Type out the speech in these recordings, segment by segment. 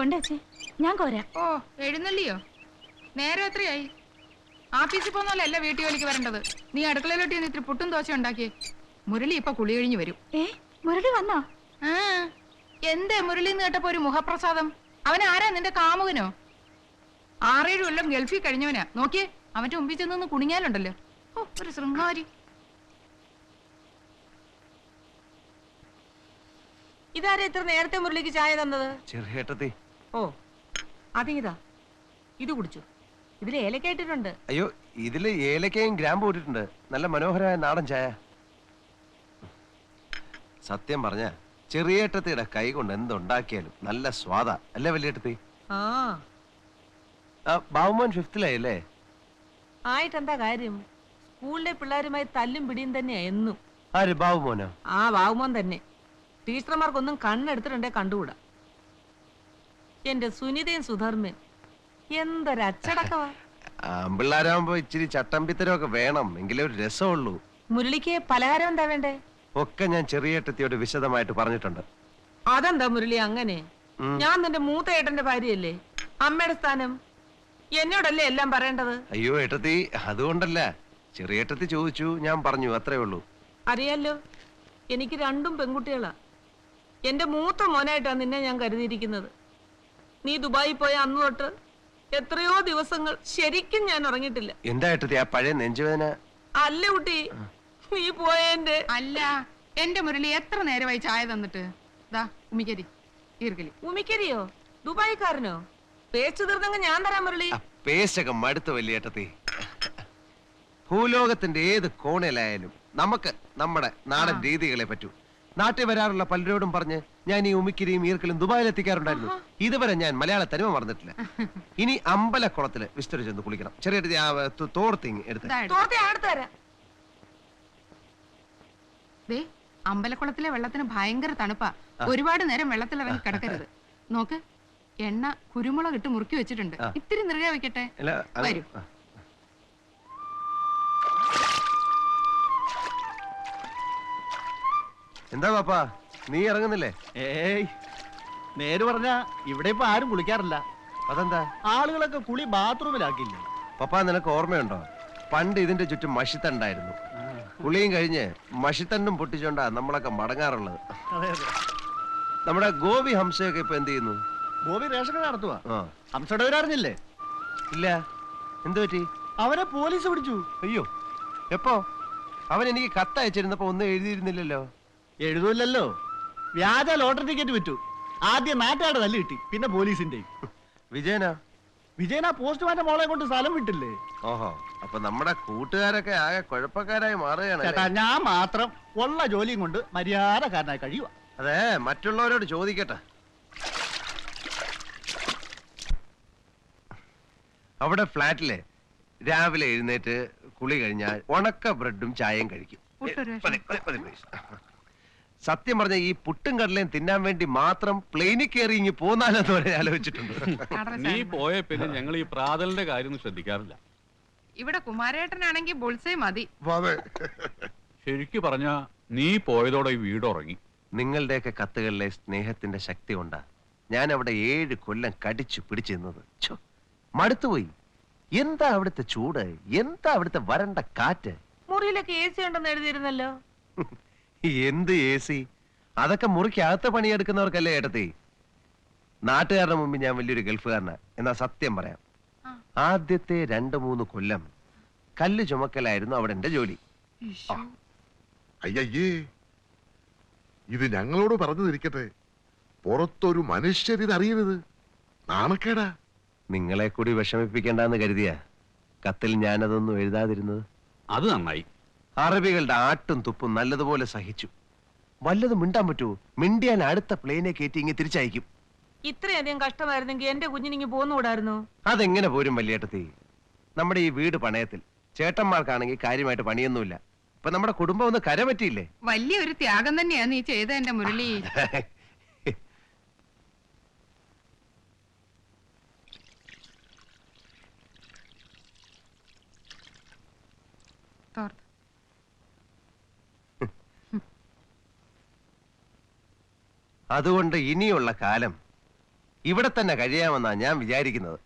കൊണ്ടേച്ചേ ഞാൻ കോരാ. ഓ എഴുന്നള്ളിയോ? നേരെ എത്രയായി ആഫീസിൽ പോന്നോലല്ല വീട്ടു ജോലിക്ക് വരേണ്ടത്. നീ അടുക്കളയിലോട്ട് ചെന്ന് ഇത്തിരി പുട്ടും ദോശ ഉണ്ടാക്കിയേ. മുരളി ഇപ്പൊ കുളി കഴിഞ്ഞു വരും. ഏ മുരളി വന്നോ? ആ എന്തേ മുരളി എന്ന് കേട്ടപ്പോ ഒരു മുഖപ്രസാദം? അവൻ ആരാ നിന്റെ കാമുകനോ? ആറേഴ് കൊല്ലം ഗൾഫിൽ കഴിഞ്ഞവനാ. നോക്കിയേ അവന്റെ മുമ്പിൽ ചെന്ന് കുണിങ്ങാലുണ്ടല്ലോ. ഓ ഒരു ശൃംഗാരി. ഇതാരാ ഇത്ര നേരത്തെ മുരളിക്ക് ചായ തന്നത്? ചെറുഹേട്ടത്തി ഓ അതിങ്ങിതാ. ഇത് കുടിച്ചു. ഇതിൽ ഏലക്കായിട്ടിട്ടുണ്ട് അയ്യോ ഇതിൽ ഏലക്കയും ഗ്രാമ്പും ഇട്ടിട്ടുണ്ട്. നല്ല മനോഹരമായ നാടൻ ചായ. സത്യം പറഞ്ഞ ചെറിയേട്ടത്തിയുടെ കൈ കൊണ്ട് എന്തുണ്ടാക്കിയാലും നല്ല സ്വാദ. അല്ലേ വലിയേട്ടത്തി? ആ. ബാബുമോൻ ഫിഫ്തിലായില്ലേ ആയിട്ടെന്താ കാര്യം? സ്കൂളിലെ പിള്ളേരുമായി തല്ലും പിടിയും തന്നെയാ എന്നും. ആര് ബാബുമോനോ? ആ ബാബുമോൻ തന്നെ. ടീച്ചർമാർക്കൊന്നും കണ്ണെടുത്തിട്ടുണ്ടേ കണ്ടുകൂടാ. എന്റെ സുനിതയും സുധർമ്മൻ. എന്തൊരച്ചടക്കവാ. ആമ്പിള്ളാരാകുമ്പോ ഇച്ചിരി ചട്ടമ്പിത്തരമൊക്കെ വേണം. എങ്കിലേ ഒരു രസമുള്ളൂ. മുരളിക്ക് പലഹാരം എന്താ വേണ്ടേ? ഒക്കെ ഞാൻ ചെറിയേട്ടത്തിയോട് വിശദമായിട്ട് പറഞ്ഞിട്ടുണ്ട്. അതെന്താ മുരളി അങ്ങനെ? ഞാൻ നിന്റെ മൂത്ത ഏട്ടന്റെ ഭാര്യയല്ലേ? അമ്മയുടെ സ്ഥാനം? എന്നോടല്ലേ എല്ലാം പറയേണ്ടത്? അയ്യോ ഏട്ടത്തി അതുകൊണ്ടല്ല. ചെറിയേട്ടത്തി ചോദിച്ചു ഞാൻ പറഞ്ഞു അത്രേ ഉള്ളൂ. അറിയാലോ എനിക്ക് രണ്ടും പെൺകുട്ടികളാ. എന്റെ മൂത്ത മോനായിട്ടാ നിന്നെ ഞാൻ കരുതിയിരിക്കുന്നത്. നീ ദുബായി പോയ അന്ന് തൊട്ട് എത്രയോ ദിവസങ്ങൾ ശരിക്കും ഞാൻ ഉറങ്ങിട്ടില്ല എന്തായിട്ട് ആ പഴയ നെഞ്ചുവേദന? അല്ല കുട്ടി നീ പോയതിന്റെ അല്ല എന്റെ മുരളി എത്ര നേരമായി ചായ തന്നിട്ട്? ദാ ഉമിക്കരി ഈർക്കലി ഉമിക്കരിയോ? ദുബായിക്കാരനോ? പേസ്റ്റ് തീർന്നെങ്കിൽ ഞാൻ തരാം മുരളി. ആ പേശകം മടുത്ത വലിയേട്ടത്തി ഭൂലോകത്തിന്റെ ഏത് കോണിലായാലും നമുക്ക് നമ്മുടെ നാടൻ രീതികളെ പറ്റൂ. നാട്ടിൽ വരാറുള്ള പലരോടും പറഞ്ഞ് ഞാൻ ഈ ഉമിക്കിരിയും ഈർക്കലും ദുബായിൽ എത്തിക്കാറുണ്ടായിരുന്നു ഇതുവരെ ഞാൻ മലയാള തനിമ മറന്നിട്ടില്ല. ഇനി അമ്പലക്കുളത്തിൽ വിസ്തരി ചെന്ന് കുളിക്കണം. ചെറിയ തോർത്തിങ് എടുത്ത്. അമ്പലക്കുളത്തിലെ വെള്ളത്തിന് ഭയങ്കര തണുപ്പാ. ഒരുപാട് നേരം വെള്ളത്തിൽ ഇറങ്ങി കിടക്കരുത്. നോക്ക് എണ്ണ കുരുമുളക് ഇട്ട് മുറുക്കി വെച്ചിട്ടുണ്ട്. ഇത്തിരി നിറയെ വെക്കട്ടെ? വരൂ. എന്താ പാപ്പാ? നീ ഇറങ്ങുന്നില്ലേ? ഏയ് നേര് പറഞ്ഞ ഇവിടെ ഇപ്പൊ ആരും കുളിക്കാറില്ല. അതെന്താ? ആളുകളൊക്കെ കുളി ബാത്റൂമിലാക്കില്ലേ പപ്പാ നിനക്ക് ഓർമ്മയുണ്ടോ? പണ്ട് ഇതിന്റെ ചുറ്റും മഷിത്തണ്ടായിരുന്നു. കുളിയും കഴിഞ്ഞ് മഷിത്തണ്ടും പൊട്ടിച്ചോണ്ടാ നമ്മളൊക്കെ മടങ്ങാറുള്ളത്. നമ്മുടെ ഗോപി ഹംസയൊക്കെ ഇപ്പൊ എന്ത് ചെയ്യുന്നു? ഗോപി റേഷൻ കട നടത്തുവാ ഹംസയുടെ ഇല്ല. എന്തു പറ്റി? അവനെ പോലീസ് പിടിച്ചു. അയ്യോ. എപ്പോ? അവൻ എനിക്ക് കത്ത് അയച്ചിരുന്നപ്പോ ഒന്നും എഴുതിയിരുന്നില്ലല്ലോ. എഴുതൂല്ലല്ലോ. വ്യാജ ലോട്ടറി ടിക്കറ്റ് വിറ്റു. ആദ്യം നാട്ടുകാരുടെ തല്ല് കിട്ടി പിന്നെ പോലീസിന്റെയും. വിജയനാ? വിജയൻ ആ പോസ്റ്റ്മാന്റെ മോളെ കൊണ്ട് സ്ഥലം വിട്ടില്ലേ? ഓഹോ അപ്പൊ നമ്മുടെ കൂട്ടുകാരൊക്കെ ആകെ കുഴപ്പക്കാരായി മാറുകയാണ് ചേട്ടാ ഞാൻ മാത്രം ഉള്ള ജോലിയും കൊണ്ട് മര്യാദക്കാരനായി കഴിയുക അതെ മറ്റുള്ളവരോട് ചോദിക്കട്ടെ. അവിടെ ഫ്ലാറ്റിലെ രാവിലെ എഴുന്നേറ്റ് കുളി കഴിഞ്ഞാൽ ഉണക്ക ബ്രെഡും ചായയും കഴിക്കും. പതി പതി please. സത്യം പറഞ്ഞ ഈ പുട്ടും കടലയും തിന്നാൻ വേണ്ടി മാത്രം പ്ലെയിനിൽ കയറി ഇങ്ങി പോന്നാലെന്ന് വരെ ആലോചിച്ചിട്ടുണ്ട്. നീ പോയ പിന്നെ ഞങ്ങൾ ഈ പ്രാതലിന്റെ കാര്യം ഒന്നും ശ്രദ്ധിക്കാറില്ല. ഇവിടെ കുമാരേട്ടനാണെങ്കിൽ ബുൾസേ മതി. ശരിക്കു പറഞ്ഞ നീ പോയതോടെ ഈ വീട് ഉറങ്ങി. നിങ്ങളുടെയൊക്കെ കത്തുകളിലെ സ്നേഹത്തിന്റെ ശക്തി കൊണ്ടാ ഞാൻ അവിടെ ഏഴ് കൊല്ലം കടിച്ചു പിടിച്ചു നിന്നത്. ഛോ, മടുത്തുപോയി. എന്താ അവിടുത്തെ ചൂട്? എന്താ അവിടുത്തെ വരണ്ട കാറ്റ്? മുറിയിലൊക്കെ എ സി ഉണ്ടെന്ന് എഴുതിയിരുന്നല്ലോ. എന്ത് എ സി അതൊക്കെ മുറിക്കകത്ത് പണിയെടുക്കുന്നവർക്കല്ലേ ഏട്ടത്തി? നാട്ടുകാരുടെ മുമ്പിൽ ഞാൻ വലിയൊരു ഗൾഫുകാരനാ. എന്നാ സത്യം പറയാം. ആ. ആദ്യത്തെ രണ്ട് മൂന്ന് കൊല്ലം കല്ല് ചുമക്കലായിരുന്നു അവിടെ എന്റെ ജോലി. അയ്യയ്യേ. ഇത് ഞങ്ങളോട് പറഞ്ഞു തിരിക്കട്ടെ പുറത്തൊരു മനുഷ്യരിതറിയരുത് നാണക്കേടാ. നിങ്ങളെ കൂടി വിഷമിപ്പിക്കേണ്ടെന്ന് കരുതിയ. കത്തിൽ ഞാനതൊന്നും എഴുതാതിരുന്നത്. അത് നന്നായി. അറബികളുടെ ആട്ടും തുപ്പും നല്ലതുപോലെ സഹിച്ചു. വല്ലതും മിണ്ടാൻ പറ്റുമോ മിണ്ടിയാൻ അടുത്ത പ്ലെയിനെ കയറ്റി ഇങ്ങനെ തിരിച്ചയക്കും. ഇത്രയധികം കഷ്ടമായിരുന്നെങ്കിൽ എന്റെ കുഞ്ഞിനിങ്ങി പോന്നുകൂടായിരുന്നു? അതെങ്ങനെ പോരും വല്യേട്ടത്തി? നമ്മുടെ ഈ വീട് പണയത്തിൽ. ചേട്ടന്മാർക്കാണെങ്കിൽ കാര്യമായിട്ട് പണിയൊന്നുമില്ല. ഇപ്പൊ നമ്മുടെ കുടുംബം ഒന്ന് കരപറ്റിയില്ലേ? വലിയൊരു ത്യാഗം തന്നെയാണ് നീ ചെയ്ത എന്റെ മുരളി. അതുകൊണ്ട് ഇനിയുള്ള കാലം ഇവിടെ തന്നെ കഴിയാമെന്നാ ഞാൻ വിചാരിക്കുന്നത്.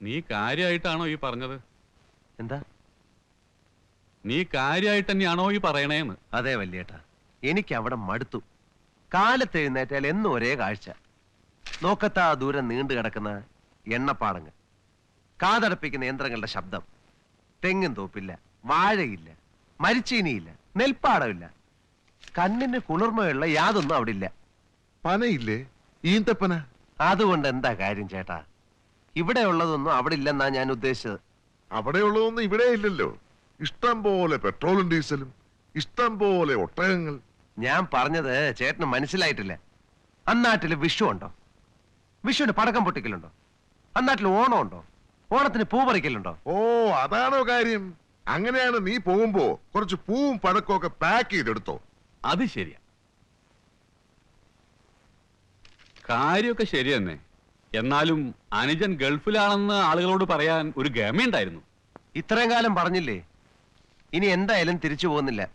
നീ കാര്യമായിട്ടാണോ ഈ പറഞ്ഞത്? എന്താ? നീ കാര്യമായിട്ട് തന്നെയാണോ ഈ പറയണേന്ന്? അതെ വല്യേട്ടാ. എനിക്ക് അവിടെ മടുത്തു. കാലത്ത് എഴുന്നേറ്റാൽ എന്നും ഒരേ കാഴ്ച. നോക്കത്താ ദൂരം നീണ്ടു കിടക്കുന്ന എണ്ണപ്പാടങ്ങൾ. കാതടപ്പിക്കുന്ന യന്ത്രങ്ങളുടെ ശബ്ദം. തെങ്ങും തോപ്പില്ല വാഴയില്ല മരിച്ചീനിയില്ല നെൽപ്പാടമില്ല. കണ്ണിന് കുളിർമയുള്ള യാതൊന്നും അവിടെ ഇല്ല പനയില്ലേ? ഈന്തപ്പന? അതുകൊണ്ട് എന്താ കാര്യം ചേട്ടാ? ഇവിടെ ഉള്ളതൊന്നും അവിടെ ഇല്ലെന്നാ ഞാൻ ഉദ്ദേശിച്ചത്. അവിടെയുള്ളതൊന്നും ഇവിടെ ഇല്ലല്ലോ ഇഷ്ടം പോലെ പെട്രോളും ഡീസലും ഇഷ്ടം പോലെ ഒട്ടകങ്ങൾ. ഞാൻ പറഞ്ഞത് ചേട്ടന് മനസ്സിലായിട്ടില്ല. അന്നാട്ടിൽ വിഷു ഉണ്ടോ? വിഷുവിന് പടക്കം പൊട്ടിക്കലുണ്ടോ? അന്നാട്ടിൽ ഓണം ഉണ്ടോ? ഓണത്തിന് പൂ പറിക്കലുണ്ടോ? ഓ അതാണോ കാര്യം. അങ്ങനെയാണ് നീ പോകുമ്പോ കുറച്ച് പൂവും പഴക്കവും ഒക്കെ പാക്ക് ചെയ്തെടുത്തോ. അത് ശരിയാ. കാര്യമൊക്കെ ശരി തന്നെ എന്നാലും അനുജൻ ഗൾഫിലാണെന്ന് ആളുകളോട് പറയാൻ ഒരു ഗമയുണ്ടായിരുന്നു. ഇത്രയും കാലം പറഞ്ഞില്ലേ? ഇനി എന്തായാലും തിരിച്ചു പോകുന്നില്ല.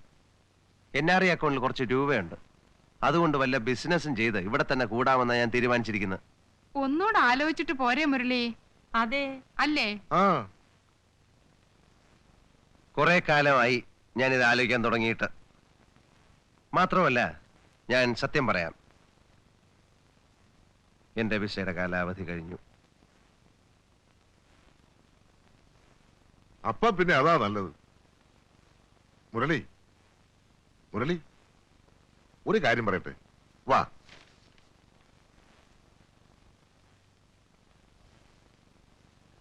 എൻ ആർ ഐ അക്കൗണ്ടിൽ കുറച്ച് രൂപയുണ്ട്. അതുകൊണ്ട് വല്ല ബിസിനസ്സും ചെയ്ത് ഇവിടെ തന്നെ കൂടാമെന്നാണ് ഞാൻ തീരുമാനിച്ചിരിക്കുന്നത്. ഒന്നുകൂടെ ആലോചിച്ചിട്ട് പോരെ മുരളി. അതെ. അല്ലേ? ആ. കുറെ കാലമായി ഞാൻ ഇത് ആലോചിക്കാൻ തുടങ്ങിയിട്ട്. മാത്രമല്ല ഞാൻ സത്യം പറയാം. എന്റെ വിസയുടെ കാലാവധി കഴിഞ്ഞു. അപ്പ പിന്നെ അതാ നല്ലത്. മുരളി മുരളി ഒരു കാര്യം പറയട്ടെ. വാ.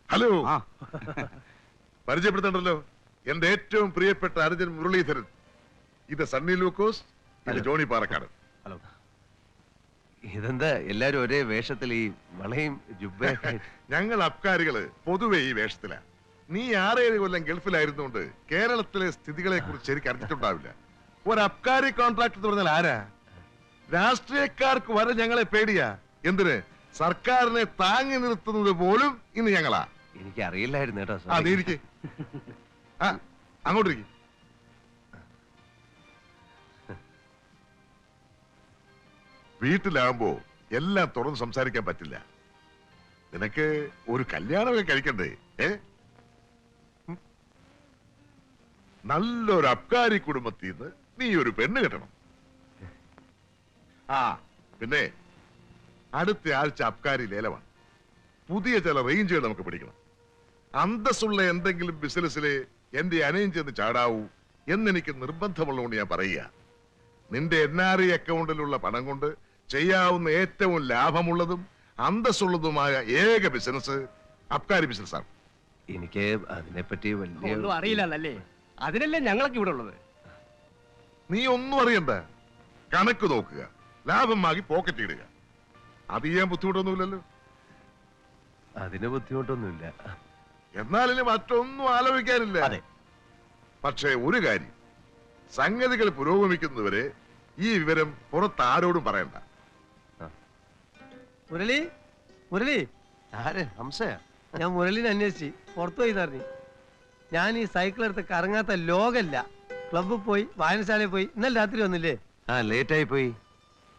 ഹലോ. പരിചയപ്പെടുത്തണ്ടല്ലോ. എന്റെ ഏറ്റവും പ്രിയപ്പെട്ട അർജുൻ മുരളീധരൻ. ഇത് സണ്ണി ലൂക്കോസ് ഇത് ജോണി പാറക്കാട് ഇതെന്താ എല്ലാരും ഒരേ വേഷത്തിൽ ഈ വളയും ജുബ ഞങ്ങൾ അബ്കാരികൾ പൊതുവെ ഈ വേഷത്തിലാ. നീ ആറേഴ് കൊല്ലം ഗൾഫിലായിരുന്നുകൊണ്ട് കേരളത്തിലെ സ്ഥിതികളെ കുറിച്ച് ശരിക്കും അറിഞ്ഞിട്ടുണ്ടാവില്ല. ഒരു അബ്കാരി കോൺട്രാക്ട് എന്ന് പറഞ്ഞാൽ ആരാ? രാഷ്ട്രീയക്കാർക്ക് വരെ ഞങ്ങളെ പേടിയാ. എന്തിന്? സർക്കാരിനെ താങ്ങി നിർത്തുന്നത് പോലും ഇന്ന് ഞങ്ങളാ. എനിക്ക് അറിയില്ലായിരുന്നു കേട്ടോ ആ നീ sorry. ഇരിക്കെ. ആ അങ്ങോട്ടിരിക്കും. വീട്ടിലാകുമ്പോ എല്ലാം തുറന്ന് സംസാരിക്കാൻ പറ്റില്ല. നിനക്ക് ഒരു കല്യാണമൊക്കെ കഴിക്കണ്ടേ? ഏ ഉം? നല്ലൊരു അബ്കാരി കുടുംബത്തിൽ നിന്ന് നീ ഒരു പെണ്ണ് കെട്ടണം. ആ പിന്നെ അടുത്ത ആഴ്ച അബ്കാരി ലേലമാണ്. പുതിയ ചില റേഞ്ചുകൾ നമുക്ക് പിടിക്കണം. അന്തസ്സുള്ള എന്തെങ്കിലും ബിസിനസ്സിലെ എന്റെ അനയം ചെന്ന് ചാടാവൂ എന്നെനിക്ക് നിർബന്ധമുള്ളതുകൊണ്ട് ഞാൻ പറയുക. നിന്റെ എൻ ആർ ഐ അക്കൗണ്ടിലുള്ള പണം കൊണ്ട് ചെയ്യാവുന്ന ഏറ്റവും ലാഭമുള്ളതും അന്തസ്സുള്ളതുമായ ഏക ബിസിനസ് അബ്കാരി ബിസിനസ്സാണ്. എനിക്ക് അതിനെപ്പറ്റി വലിയ ഒന്നും അറിയില്ലെന്നല്ലേ? അതിനല്ലേ ഞങ്ങളൊക്കെ ഇവിടെ ഉള്ളത്? നീ ഒന്നും അറിയണ്ട. കണക്ക് നോക്കുക. ലാഭം വാങ്ങി പോക്കറ്റ് ഇടുക. അത് ചെയ്യാൻ ബുദ്ധിമുട്ടൊന്നുമില്ലല്ലോ. അതിന് ബുദ്ധിമുട്ടൊന്നുമില്ല. എന്നാലും മറ്റൊന്നും ആലോചിക്കാനില്ല. അതെ. പക്ഷേ ഒരു കാര്യം. സംഗതികൾ പുരോഗമിക്കുന്നവരെ ഈ വിവരം പുറത്ത് ആരോടും പറയണ്ട. മുരളി മുരളി. ആരെ? ഹംസയാ? ഞാൻ മുരളിനെ അന്വേഷിച്ച് പുറത്തു പോയി പറഞ്ഞു ഞാൻ ഈ സൈക്കിൾ എടുത്ത് കറങ്ങാത്ത ലോകല്ല. ക്ലബ്ബിൽ പോയി വായനശാലയിൽ പോയി ഇന്നലെ രാത്രി വന്നില്ലേ? ആ ലേറ്റ് ആയി പോയി.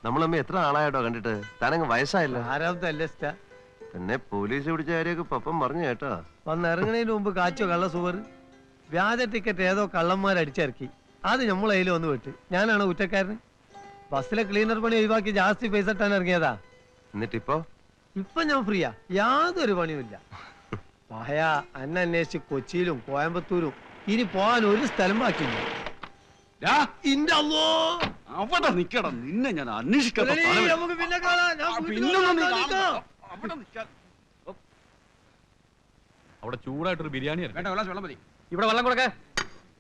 നമ്മളമ്മ എത്ര ആളായിട്ടോ കണ്ടിട്ട്? താനങ്ങ് വയസ്സായല്ലോ. ആരാമത്തെ പിന്നെ പോലീസ് പിടിച്ച കാര്യമൊക്കെ പപ്പം പറഞ്ഞു കേട്ടോ. വന്ന് ഇറങ്ങണതിന് മുമ്പ് കാച്ചോ കള്ള സുവർ? വ്യാജ ടിക്കറ്റ് ഏതോ കള്ളന്മാരടിച്ചിറക്കി അത് നമ്മൾ അതിൽ വന്ന് വിട്ട് ഞാനാണ് കുറ്റക്കാരൻ ബസ്സിലെ ക്ലീനർ പണി ഒഴിവാക്കി ജാസ്തി പൈസ ഇട്ടാൻ ഇറങ്ങിയതാ. എന്നിട്ടിപ്പോ? ഇപ്പൊ ഞാൻ ഫ്രീയാ. യാതൊരു പണിയുമില്ല. പായ അന്ന അന്വേഷിച്ച് കൊച്ചിയിലും കോയമ്പത്തൂരും. ഇനി പോകാൻ ഒരു സ്ഥലം ബാക്കിയില്ല. ഇന്റെ അല്ലോ അവിടെ നിക്കണം നിന്നെ ഞാൻ. നിൽക്കാം. അവിടെ ചൂടായിട്ട് ഒരു ചൂടായിട്ടൊരു ബിരിയാണി ഇറക്കി. വേണ്ട ഗ്ലാസ് വെള്ളം മതി. ഇവിടെ വെള്ളം കൊടുക്ക.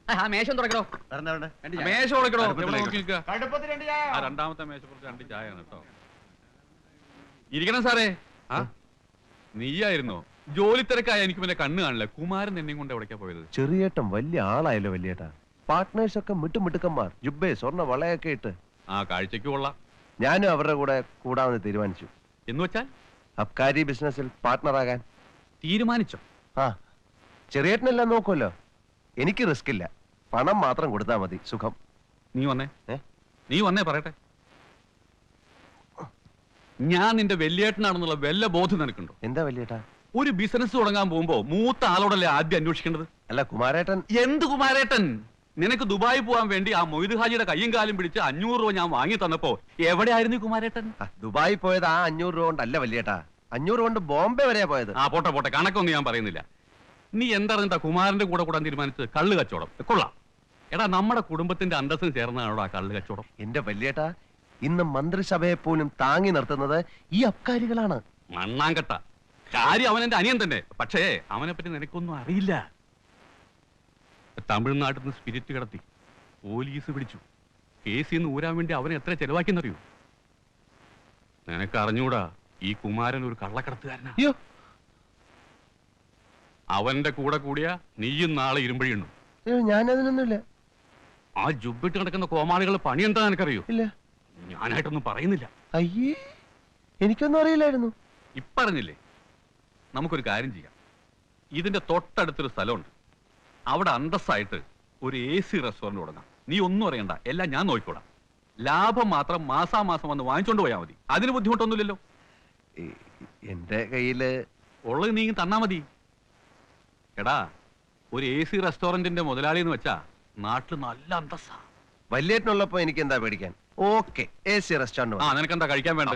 ആ മേശം തുറക്കണോ മേശ ആ രണ്ടാമത്തെ മേശ കുറച്ച് രണ്ട് ചായ ആണ് കേട്ടോ ഇരിക്കണം സാറേ. ആ? നീയായിരുന്നോ ജോലി തിരക്കായ എനിക്ക് പിന്നെ കണ്ണ് കാണില്ല. കുമാരൻ എന്നെയും കൊണ്ട് എവിടേക്കാ പോയത്? ചെറിയേട്ടൻ വലിയ ആളായല്ലോ വലിയേട്ടാ. പാർട്ട്നേഴ്സ് ഒക്കെ മിട്ടുമിട്ടുക്കന്മാർ ജുബേ സ്വർണ വളയൊക്കെ ഇട്ട്. ആ കാഴ്ചക്ക് കൊള്ളാം. ഞാനും അവരുടെ കൂടെ കൂടാമെന്ന് തീരുമാനിച്ചു. എന്ന് വെച്ചാൽ? അബ്കാരി ബിസിനസ്സിൽ പാർട്ട്ണറാകാൻ തീരുമാനിച്ചോ? ആ ചെറിയേട്ടനെല്ലാം നോക്കുമല്ലോ. എനിക്ക് റിസ്ക് ഇല്ല. പണം മാത്രം കൊടുത്താൽ മതി. സുഖം. നീ വന്നേ. ഏ? നീ വന്നേ പറയട്ടെ. ഞാൻ നിന്റെ വെല്ലിയേട്ടനാണെന്നുള്ള വല്ല ബോധം നിനക്കുണ്ടോ? എന്താ വലിയേട്ടാ? ഒരു ബിസിനസ് തുടങ്ങാൻ പോകുമ്പോ മൂത്ത ആളോടല്ലേ ആദ്യം അന്വേഷിക്കേണ്ടത്? അല്ല കുമാരേട്ടൻ. എന്ത് കുമാരേട്ടൻ? നിനക്ക് ദുബായി പോകാൻ വേണ്ടി ആ മൊയ്ത് ഹാജിയുടെ കയ്യും കാലും പിടിച്ച് അഞ്ഞൂറ് രൂപ ഞാൻ വാങ്ങി തന്നപ്പോ എവിടെയായിരുന്നു ഈ കുമാരേട്ടൻ? ദുബായി ദുബായ് പോയത് ആ അഞ്ഞൂറ് രൂപ കൊണ്ടല്ല വലിയേട്ടാ. അഞ്ഞൂറ് കൊണ്ട് ബോംബെ വരെയാ പോയത്. ആ പോട്ടെ പോട്ടെ. കണക്കൊന്നും ഞാൻ പറയുന്നില്ല. നീ എന്തറിഞ്ഞിട്ടാ കുമാരന്റെ കൂടെ കൂടാൻ തീരുമാനിച്ചത്? കള്ള് കച്ചവടം. കൊള്ളാം. എടാ നമ്മുടെ കുടുംബത്തിന്റെ അന്തസ്സിന് ചേർന്നതാണോ ആ കള്ള് കച്ചവടം? എന്റെ വലിയേട്ടാ ഇന്ന് മന്ത്രിസഭയെ പോലും താങ്ങി നിർത്തുന്നത് ഈ അബ്കാരികളാണ്. മണ്ണാങ്കട്ട. കാര്യം അവൻ എന്റെ അനിയൻ തന്നെ. പക്ഷേ അവനെ പറ്റി നിനക്കൊന്നും അറിയില്ല. തമിഴ്നാട്ടിൽ നിന്ന് സ്പിരിറ്റ് കിടത്തി. പോലീസ് പിടിച്ചു. കേസിൽ നിന്ന് ഊരാൻ വേണ്ടി അവനെ എത്ര ചെലവാക്കിയെന്നറിയൂ? നിനക്ക് അറിഞ്ഞൂടാ ഈ കുമാരൻ ഒരു കള്ളക്കടത്തുകാരനാ. അയ്യോ. അവന്റെ കൂടെ കൂടിയ നീയും നാളെ ഇരുമ്പഴിയുണ്ടു ഞാനതിനൊന്നുമില്ല. ആ ജുബിട്ട് കിടക്കുന്ന കോമാളികൾ പണി എന്താ നിനക്കറിയോ? ഇല്ല. ഞാനായിട്ടൊന്നും പറയുന്നില്ല. അയ്യേ എനിക്കൊന്നും അറിയില്ലായിരുന്നു. ഇപ്പറഞ്ഞില്ലേ? നമുക്കൊരു കാര്യം ചെയ്യാം. ഇതിന്റെ തൊട്ടടുത്തൊരു സ്ഥലമുണ്ട്. അവിടെ അന്തസ്സായിട്ട് ഒരു എ സി റെസ്റ്റോറന്റ് തുടങ്ങാം. നീ ഒന്നും അറിയണ്ട. എല്ലാം ഞാൻ നോക്കിക്കോടാം ലാഭം മാത്രം മാസാമാസം വന്ന് വാങ്ങിച്ചോണ്ട് പോയാൽ മതി. അതിന് ബുദ്ധിമുട്ടൊന്നുമില്ലല്ലോ. എന്റെ കയ്യിൽ ഉള്ളത് നീ തന്നാ മതി. എടാ ഒരു എ സി റെസ്റ്റോറന്റിന്റെ മുതലാളി എന്ന് വെച്ചാ നാട്ടിൽ നല്ല അന്തസ്സാ. വലിയേട്ടനുള്ളപ്പോ എനിക്ക് എന്താ പേടിക്കാൻ ഓക്കെ എ സി റെസ്റ്റോറന്റ് ആ നിനക്കെന്താ കഴിക്കാൻ വേണ്ട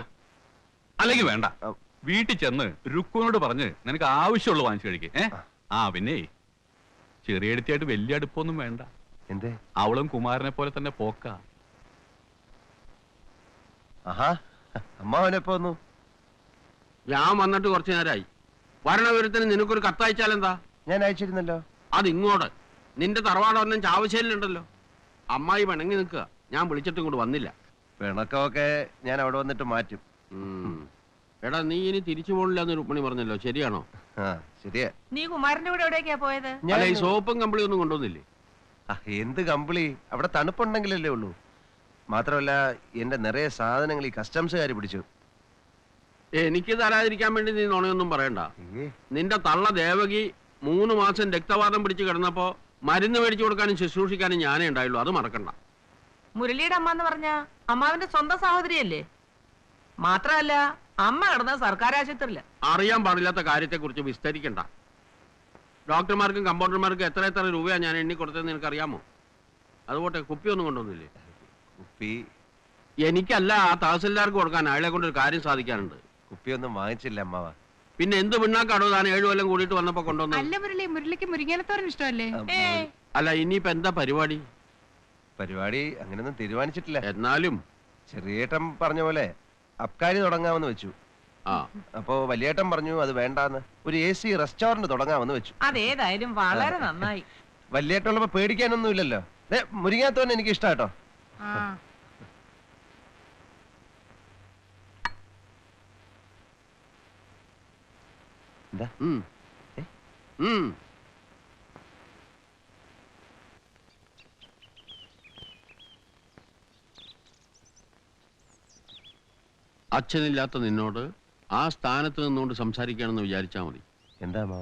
അല്ലെങ്കിൽ വേണ്ട. വീട്ടിൽ ചെന്ന് രുക്കുവിനോട് പറഞ്ഞ് നിനക്ക് ആവശ്യമുള്ള വാങ്ങിച്ചു കഴിക്കേ ഏ? ആ. പിന്നെ ചെറിയ അടുത്തായിട്ട് വലിയ അടുപ്പൊന്നും വേണ്ട. എന്തേ? അവളും കുമാരനെ പോലെ തന്നെ പോക്ക. ആഹാ ഞാൻ വന്നിട്ട് കുറച്ചു നേരമായി വരണവിവരത്തിന് നിനക്കൊരു കത്തയച്ചാലെന്താ ഞാൻ അയച്ചിരുന്നല്ലോ. അത് ഇങ്ങോട്ട്. നിന്റെ തറവാടൊന്നും ചാവശ്ശേരിലുണ്ടല്ലോ. അമ്മായി പിണങ്ങി നിൽക്കുക. ഞാൻ വിളിച്ചിട്ട് ഇങ്ങോട്ട് വന്നില്ല. പിണക്കമൊക്കെ ഞാൻ അവിടെ വന്നിട്ട് മാറ്റും. എടാ നീ ഇനി തിരിച്ചു പോണില്ല എന്ന് രുക്മിണി പറഞ്ഞല്ലോ. ശരിയാണോ? ആ ശരിയാ. നീ കുമാരന്റെ കൂടെ എവിടേക്കാ പോയത്? ഞാൻ അല്ല ഈ സോപ്പും കമ്പിളി ഒന്നും കൊണ്ടുവന്നില്ലേ? ആ, എന്ത് കമ്പിളി? അവിടെ തണുപ്പുണ്ടെങ്കിലല്ലേ ഉള്ളൂ. മാത്രമല്ല എന്റെ നിറയെ സാധനങ്ങൾ ഈ കസ്റ്റംസുകാർ പിടിച്ചു. എനിക്ക് തരാതിരിക്കാൻ വേണ്ടി നീ നുണയൊന്നും പറയണ്ട. നിന്റെ തള്ള ദേവകി മൂന്ന് മാസം രക്തവാദം പിടിച്ച് കിടന്നപ്പോ മരുന്ന് മേടിച്ചു കൊടുക്കാനും ശുശ്രൂഷിക്കാനും ഞാനേ ഉണ്ടായുള്ളൂ. അത് മറക്കണ്ട. മുരളിയുടെ അമ്മ എന്ന് പറഞ്ഞ അമ്മാവിന്റെ സ്വന്തം സഹോദരിയല്ലേ? മാത്രമല്ല അമ്മ കിടന്ന സർക്കാർ ആശുപത്രിയിൽ. അറിയാൻ പാടില്ലാത്ത കാര്യത്തെ കുറിച്ച് വിസ്തരിക്കണ്ട. ഡോക്ടർമാർക്കും കമ്പൗണ്ടർമാർക്കും എത്ര എത്ര രൂപയാ ഞാൻ എണ്ണി കൊടുത്തതെന്ന് നിനക്കറിയാമോ? അതുപോട്ടെ കുപ്പിയൊന്നും കൊണ്ടുവന്നില്ലേ? കുപ്പി? എനിക്കല്ല ആ തഹസിൽദാർക്ക് കൊടുക്കാൻ അയാളെ കൊണ്ട് ഒരു കാര്യം സാധിക്കാനുണ്ട്. കുപ്പിയൊന്നും വാങ്ങിച്ചില്ല അമ്മാവ. പിന്നെ എന്ത് പിണ്ണാക്കാടോ താൻ ഏഴു കൊല്ലം കൂടിയിട്ട് വന്നപ്പോ കൊണ്ടുവന്നു അല്ല മുരളി മുരളിക്ക് മുരിങ്ങലത്തോരൻ ഇഷ്ടമല്ലേ? അല്ല ഇനിയിപ്പോ എന്താ പരിപാടി? പരിപാടി അങ്ങനെയൊന്നും തീരുമാനിച്ചിട്ടില്ല. എന്നാലും ചെറിയേട്ടൻ പറഞ്ഞ പോലെ അബ്കാരി തുടങ്ങാമെന്ന് വെച്ചു. ആ. അപ്പോ വലിയേട്ടൻ പറഞ്ഞു അത് വേണ്ടാന്ന്. ഒരു എ സി റെസ്റ്റോറന്റ് തുടങ്ങാമെന്ന് വെച്ചു. അതേതായാലും വളരെ നന്നായി. വലിയേട്ടുള്ളപ്പോ പേടിക്കാനൊന്നും ഇല്ലല്ലോ. മുരിങ്ങാത്ത മുരിങ്ങാത്തോൻ എനിക്ക് ഇഷ്ടാട്ടോ. ആ. എന്താ? ഉം. ഉം. അച്ഛനില്ലാത്ത നിന്നോട് ആ സ്ഥാനത്ത് നിന്നുകൊണ്ട് സംസാരിക്കുകയാണെന്ന് വിചാരിച്ചാൽ മതി. എന്താ മാ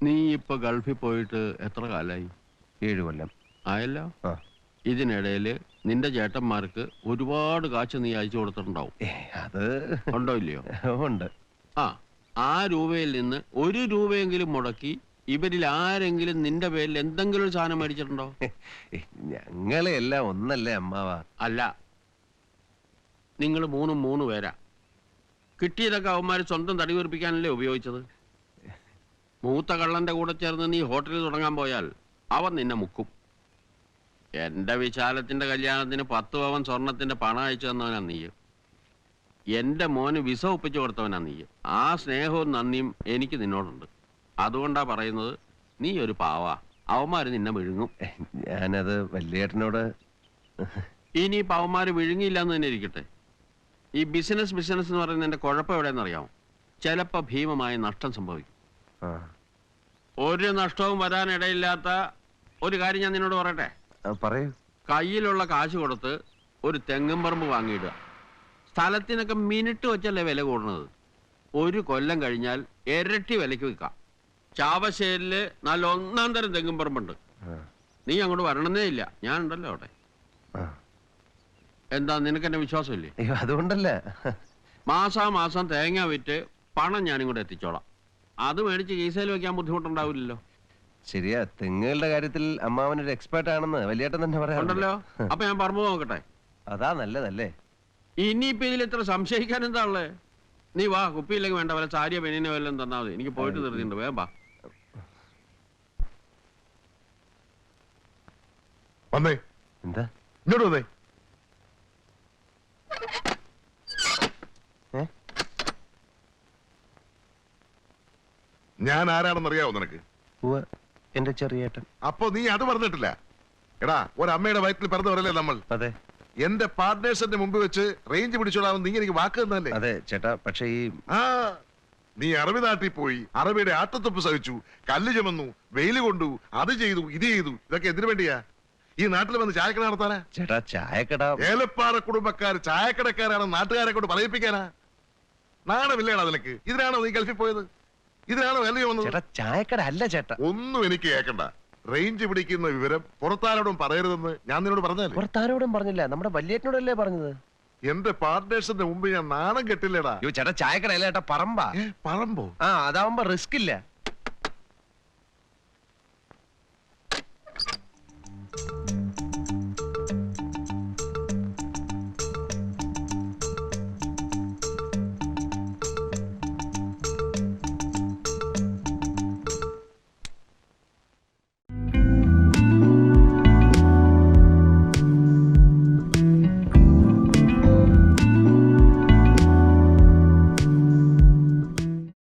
നീ ഇപ്പൊ ഗൾഫിൽ പോയിട്ട് എത്ര കാലായി? ഏഴു കൊല്ലം. ആയല്ലോ? ആ. ഇതിനിടയിൽ നിന്റെ ചേട്ടന്മാർക്ക് ഒരുപാട് കാശ് നീ അയച്ചു കൊടുത്തിട്ടുണ്ടാവും. ഏ, അത് ഉണ്ടോ ഇല്ലയോ? ഉണ്ട്. ആ ആ രൂപയിൽ നിന്ന് ഒരു രൂപയെങ്കിലും മുടക്കി ഇവരിൽ ആരെങ്കിലും നിന്റെ പേരിൽ എന്തെങ്കിലും ഒരു സാധനം മേടിച്ചിട്ടുണ്ടോ? ഞങ്ങളെ എല്ലാം ഒന്നല്ലേ അമ്മാവാ? അല്ല നിങ്ങൾ മൂന്നും മൂന്ന് പേരാ. കിട്ടിയതൊക്കെ അവന്മാർ സ്വന്തം തടി വീർപ്പിക്കാനല്ലേ ഉപയോഗിച്ചത്? മൂത്ത കള്ളന്റെ കൂടെ ചേർന്ന് നീ ഹോട്ടലിൽ തുടങ്ങാൻ പോയാൽ അവൻ നിന്നെ മുക്കും. എന്റെ വിശാലത്തിന്റെ കല്യാണത്തിന് പത്ത് പവൻ സ്വർണത്തിന്റെ പണം അയച്ചു തന്നവനാ നീ. എന്റെ മോന് വിസ ഒപ്പിച്ചു കൊടുത്തവനാ നീ. ആ സ്നേഹവും നന്ദിയും എനിക്ക് നിന്നോടുണ്ട്. അതുകൊണ്ടാ പറയുന്നത് നീ ഒരു പാവാ. അവന്മാര് നിന്നെ വിഴുങ്ങും. ഞാനത് വല്യേട്ടനോട് ഇനി പാവന്മാര് വിഴുങ്ങിയില്ല എന്ന് തന്നെ ഇരിക്കട്ടെ. ഈ ബിസിനസ് ബിസിനസ് എന്ന് പറയുന്നത് എന്റെ കുഴപ്പം എവിടെയെന്ന് അറിയാമോ? ചിലപ്പോ ഭീമമായ നഷ്ടം സംഭവിക്കും. ആ, ഒരു നഷ്ടവും വരാനിടയില്ലാത്ത ഒരു കാര്യം ഞാൻ നിന്നോട് പറയട്ടെ? ആ, പറയൂ. കയ്യിലുള്ള കാശ് കൊടുത്ത് ഒരു തെങ്ങും പറമ്പ് വാങ്ങിയിടുക. സ്ഥലത്തിനൊക്കെ മിനിറ്റ് വെച്ചല്ലേ വില കൂടുന്നത്. ഒരു കൊല്ലം കഴിഞ്ഞാൽ ഇരട്ടി വിലയ്ക്ക് വിൽക്കാം. ചാവശ്ശേരിൽ നല്ല ഒന്നാം തരം തെങ്ങും പറമ്പുണ്ട്. നീ അങ്ങോട്ട് വരണമെന്നേ ഇല്ല. ഞാൻ ഉണ്ടല്ലോ അവിടെ. ആ. എന്താ നിനക്ക് എന്നെ വിശ്വാസമില്ലേ? അയ്യോ അതുകൊണ്ടല്ല. മാസാമാസം തേങ്ങ വിറ്റ് പണം ഞാനും കൂടെ എത്തിച്ചോളാം. അത് മേടിച്ച് കീസയിൽ വെക്കാൻ ബുദ്ധിമുട്ടുണ്ടാവില്ലല്ലോ. ശരിയാ തെങ്ങുകളുടെ കാര്യത്തിൽ അമ്മാവൻ ഒരു എക്സ്പേർട്ട് ആണെന്ന് വലിയേട്ടൻ തന്നെ പറയാറുണ്ടല്ലോ അപ്പൊ ഞാൻ പറമ്പ് നോക്കട്ടെ. അതാ നല്ലതല്ലേ? ഇനിയിപ്പോ ഇതിൽ ഇത്ര സംശയിക്കാൻ എന്താ ഉള്ളേ? നീ വാ കുപ്പിയില്ലെങ്കിൽ വേണ്ട വല്ല സാരിയ പെണ്ണിനെ വല്ലതും തന്നാ മതി. എനിക്ക് പോയിട്ട് തീർത്തിട്ടുണ്ട് വേഗം വാ. വന്നേ. എന്താ? ഇങ്ങോട്ട് വന്നേ. ഞാൻ ആരാണെന്ന് അറിയാവോ നിനക്ക് എന്റെ ചെറിയേട്ടൻ അപ്പൊ നീ അത് പറഞ്ഞിട്ടില്ല. എടാ ഒരമ്മയുടെ വയറ്റിൽ പിറന്നവരല്ലേ നമ്മൾ? അതെ. എന്റെ പാർട്ട്നേഴ്സിന്റെ മുമ്പ് വെച്ച് റേഞ്ച് പിടിച്ചോളാമെന്ന് നീ എനിക്ക് വാക്ക് തന്നല്ലേ അതെ ചേട്ടാ പക്ഷേ ഈ ആ നീ അറബി നാട്ടിൽ പോയി അറബിയുടെ ആട്ടത്തൊപ്പ് സഹിച്ചു കല്ല് ചുമന്നു വെയിൽ കൊണ്ടു അത് ചെയ്തു ഇത് ചെയ്തു ഇതൊക്കെ എന്തിനു വേണ്ടിയാ? ഈ നാട്ടിൽ വന്ന് ചായക്കട നടത്താനാ? ചേട്ടാ ചായക്കട ഏലപ്പാറ കുടുംബക്കാർ ചായക്കടക്കാരാണ് നാട്ടുകാരെ കൊണ്ട് പറയിപ്പിക്കാനാ? നാണമില്ലേടാ നിനക്ക്? ഇതിനാണോ നീ ഗൾഫിൽ പോയത്? ഇതിനാണോ വില വന്നത്? ചേട്ടാ ചായക്കട അല്ല ചേട്ടാ. ഒന്നും എനിക്ക് കേൾക്കണ്ട റേഞ്ച് പിടിക്കുന്ന വിവരം പുറത്താരോടും പറയരുതെന്ന് ഞാൻ നിന്നോട് പറഞ്ഞല്ലേ പുറത്താരോടും പറഞ്ഞില്ല. നമ്മുടെ വല്യേട്ടനോടല്ലേ പറഞ്ഞത്? എന്റെ പാർട്ട്നേഴ്സിന്റെ മുമ്പ് ഞാൻ നാണം കെട്ടില്ലേടാ. അയ്യോ ചേട്ടാ ചായക്കട അല്ല ചേട്ടാ പറമ്പാ. ഏ പറമ്പോ? ആ അതാവുമ്പോ റിസ്ക് ഇല്ല